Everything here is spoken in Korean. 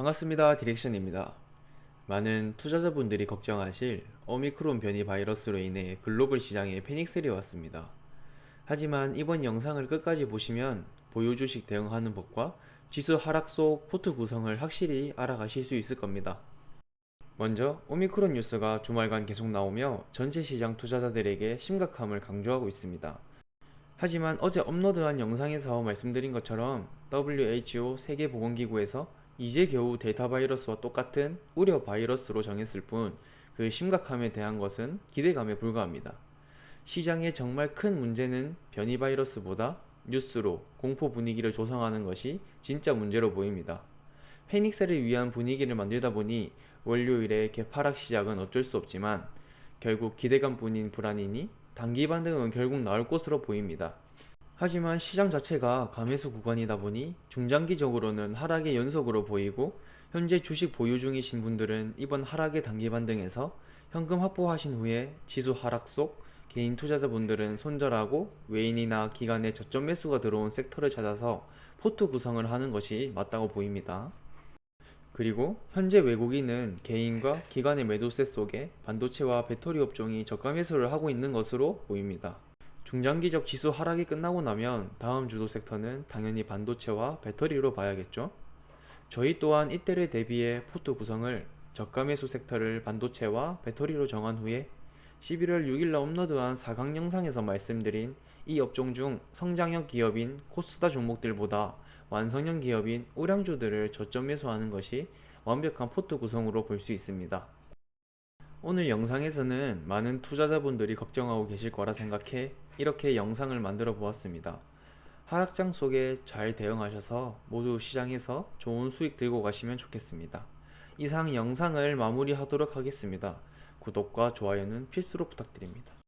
반갑습니다. 디렉션입니다. 많은 투자자분들이 걱정하실 오미크론 변이 바이러스로 인해 글로벌 시장에 패닉셀이 왔습니다. 하지만 이번 영상을 끝까지 보시면 보유 주식 대응하는 법과 지수 하락 속 포트 구성을 확실히 알아가실 수 있을 겁니다. 먼저 오미크론 뉴스가 주말간 계속 나오며 전체 시장 투자자들에게 심각함을 강조하고 있습니다. 하지만 어제 업로드한 영상에서 말씀드린 것처럼 WHO 세계보건기구에서 이제 겨우 델타 바이러스와 똑같은 우려 바이러스로 정했을 뿐 그 심각함에 대한 것은 기대감에 불과합니다. 시장의 정말 큰 문제는 변이 바이러스보다 뉴스로 공포 분위기를 조성하는 것이 진짜 문제로 보입니다. 패닉셀을 위한 분위기를 만들다 보니 월요일의 개파락 시작은 어쩔 수 없지만 결국 기대감뿐인 불안이니 단기 반등은 결국 나올 것으로 보입니다. 하지만 시장 자체가 감매수 구간이다 보니 중장기적으로는 하락의 연속으로 보이고 현재 주식 보유 중이신 분들은 이번 하락의 단기 반등에서 현금 확보하신 후에 지수 하락 속 개인 투자자분들은 손절하고 외인이나 기관의 저점 매수가 들어온 섹터를 찾아서 포트 구성을 하는 것이 맞다고 보입니다. 그리고 현재 외국인은 개인과 기관의 매도세 속에 반도체와 배터리 업종이 저가 매수를 하고 있는 것으로 보입니다. 중장기적 지수 하락이 끝나고 나면 다음 주도 섹터는 당연히 반도체와 배터리로 봐야겠죠. 저희 또한 이때를 대비해 포트 구성을 저가 매수 섹터를 반도체와 배터리로 정한 후에 11월 6일날 업로드한 4강 영상에서 말씀드린 이 업종 중 성장형 기업인 코스다 종목들보다 완성형 기업인 우량주들을 저점 매수하는 것이 완벽한 포트 구성으로 볼 수 있습니다. 오늘 영상에서는 많은 투자자분들이 걱정하고 계실 거라 생각해 이렇게 영상을 만들어 보았습니다. 하락장 속에 잘 대응하셔서 모두 시장에서 좋은 수익 들고 가시면 좋겠습니다. 이상 영상을 마무리하도록 하겠습니다. 구독과 좋아요는 필수로 부탁드립니다.